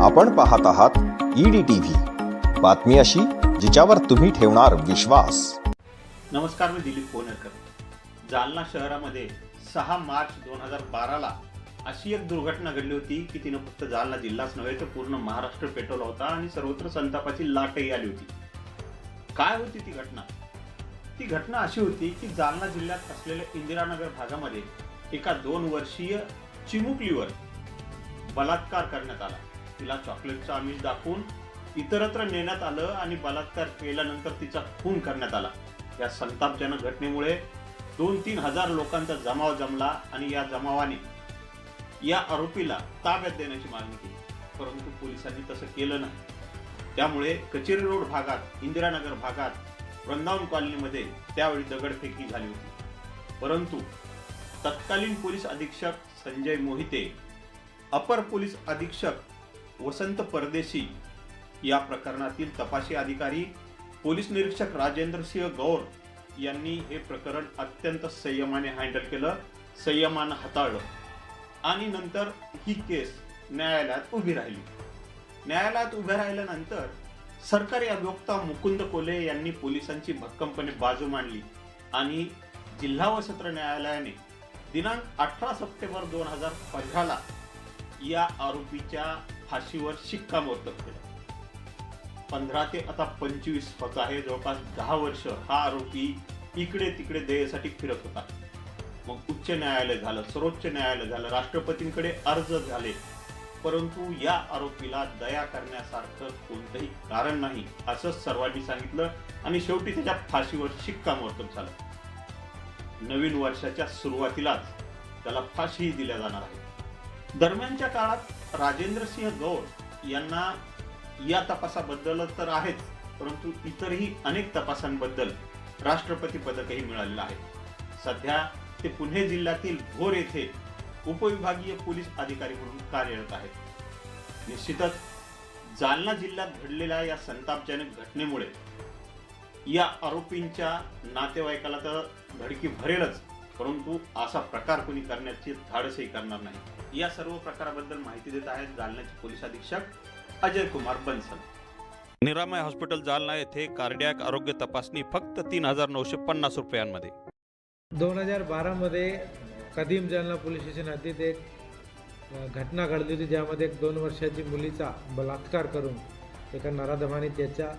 आपण पाहत आहात ईडी टीव्ही बातमी अशी जिच्यावर तुम्ही ठेवणार विश्वास. नमस्कार मी दिलीप कोनरकर. जालना शहरामध्ये सहा मार्च दोन हजार बाराला अशी एक दुर्घटना घडली होती की तिनं फक्त जालना जिल्हाच नव्हे तर पूर्ण महाराष्ट्र पेटवला होता आणि सर्वत्र संतापाची लाटही आली होती. काय होती ती घटना? ती घटना अशी होती की जालना जिल्ह्यात असलेल्या इंदिरानगर भागामध्ये एका दोन वर्षीय चिमुकलीवर बलात्कार करण्यात आला. तिला चॉकलेटचं आमिष दाखवून इतरत्र नेण्यात आलं आणि बलात्कार केल्यानंतर तिचा खून करण्यात आला. या संतापजनक घटनेमुळे दोन तीन हजार लोकांचा जमाव जमला आणि या जमावाने या आरोपीला ताब्यात देण्याची मागणी केली. परंतु पोलिसांनी तसं केलं नाही. त्यामुळे कचेरी रोड भागात इंदिरानगर भागात वृंदावन कॉलनीमध्ये त्यावेळी दगडफेकी झाली होती. परंतु तत्कालीन पोलीस अधीक्षक संजय मोहिते अपर पोलीस अधीक्षक वसंत परदेशी या प्रकरणातील तपासी अधिकारी पोलीस निरीक्षक राजेंद्र सिंह गौर यांनी हे प्रकरण अत्यंत संयमाने हँडल केलं संयमानं हाताळलं. आणि नंतर ही केस न्यायालयात उभी राहिली. न्यायालयात उभ्या राहिल्यानंतर सरकारी अभियोक्ता मुकुंद कोले यांनी पोलिसांची भक्कमपणे बाजू मांडली आणि जिल्हा व सत्र न्यायालयाने दिनांक अठरा सप्टेंबर दोन हजार पंधराला या आरोपीच्या फाशीवर शिक्कामोर्तब केलं. पंधरा ते आता पंचवीस होत आहे जवळपास दहा वर्ष हा आरोपी इकडे तिकडे देयसाठी फिरत होता. मग उच्च न्यायालय झालं सर्वोच्च न्यायालय झालं राष्ट्रपतींकडे अर्ज झाले. परंतु या आरोपीला दया करण्यासारखं कोणतंही कारण नाही असंच सर्वांनी सांगितलं आणि शेवटी त्याच्या फाशीवर शिक्कामोर्तब झालं. नवीन वर्षाच्या सुरुवातीलाच त्याला फाशीही दिल्या जाणार आहे दरम्यानच्या काळात राजेंद्र सिंह गौर यांना या तपासाबद्दल तर आहेच परंतु इतरही अनेक तपासांबद्दल राष्ट्रपती पदकही मिळालेलं आहे. सध्या ते पुणे जिल्ह्यातील भोर येथे उपविभागीय पोलीस अधिकारी म्हणून कार्यरत आहेत. निश्चितच जालना जिल्ह्यात घडलेल्या या संतापजनक घटनेमुळे या आरोपींच्या नातेवाईकाला तर धडकी भरेलच. परंतु असा प्रकार कोणी करण्याची धाडसही करणार नाही. या सर्व प्रकाराबद्दल माहिती देत आहेत जालन्याचे पोलीस अधीक्षक अजय कुमार बन्सल. निरामय हॉस्पिटल जालना येथे कार्डियाक आरोग्य तपासणी फक्त तीन हजार नऊशे पन्नास रुपयांमध्ये. दोन हजार बारामध्ये कदीम जालना पोलीस स्टेशन हद्दीत एक घटना घडली होती ज्यामध्ये एक दोन वर्षाची मुलीचा बलात्कार करून एका नराधमाने त्याचा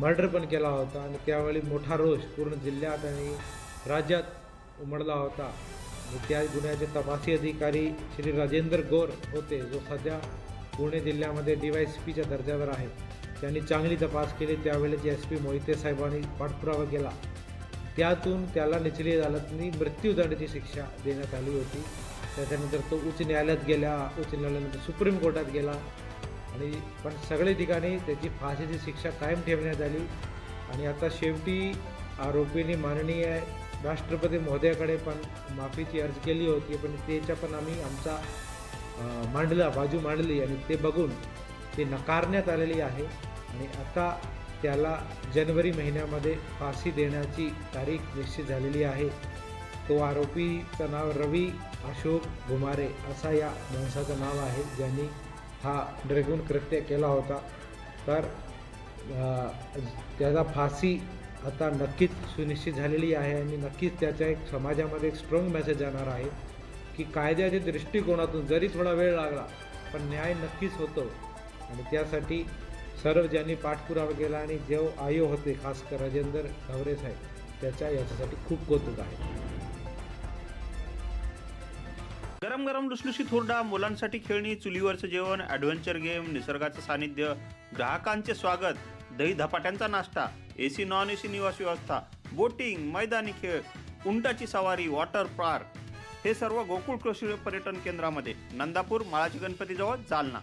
मर्डर पण केला होता आणि त्यावेळी मोठा रोष पूर्ण जिल्ह्यात आणि राज्यात उमडला होता. त्या गुन्ह्याचे तपासी अधिकारी श्री राजेंद्र गौर होते जो सध्या पुणे जिल्ह्यामध्ये डी वाय एस पीच्या दर्जावर आहे. त्यांनी चांगली तपास केली. त्यावेळेस एस पी मोहिते साहेबांनी पाठपुरावा केला. त्यातून त्याला निचली अदालतनी मृत्यूदंडाची शिक्षा देण्यात आली होती. त्याच्यानंतर तो उच्च न्यायालयात गेला. उच्च न्यायालयानंतर सुप्रीम कोर्टात गेला. आणि पण सगळे ठिकाणी त्याची फाशीची शिक्षा कायम ठेवण्यात आली. आणि आता शेवटी आरोपीने माननीय राष्ट्रपती महोदयाकडे पण माफीची अर्ज केली होती पण त्याच्या पण आम्ही आमचा मांडला बाजू मांडली आणि ते बघून ते नकारण्यात आलेली आहे. आणि आता त्याला जानेवारी महिन्यामध्ये फाशी देण्याची तारीख निश्चित झालेली आहे. तो आरोपीचं नाव रवी अशोक घुमारे असा या माणसाचं नाव आहे ज्यांनी हा ड्रॅगून कृत्य केला होता. तर त्याचा फाशी आता नक्कीच सुनिश्चित झालेली आहे आणि नक्कीच त्याच्या एक समाजामध्ये एक स्ट्रॉंग मेसेज जाणार आहे की कायद्याच्या दृष्टिकोनातून जरी थोडा वेळ लागला पण न्याय नक्कीच होतो. आणि त्यासाठी सर्व ज्यांनी पाठपुरावा केला आणि जो आयो होते खासकर राजेंद्र धवरे साहेब त्याच्या याच्यासाठी खूप कौतुक आहे. गरम गरम लुसलुशीत हुरडा मुलांसाठी खेळणी चुलीवरचं जेवण ॲडव्हेंचर गेम निसर्गाचं सानिध्य ग्राहकांचे स्वागत दही धपाट्यांचा नाश्ता A C non A C निवास व्यवस्था बोटिंग मैदानी खेळ उंटाची सवारी वॉटर पार्क हे सर्व गोकुळ कृषी पर्यटन केंद्रामध्ये नंदापूर माळाची गणपतीजवळ जालना.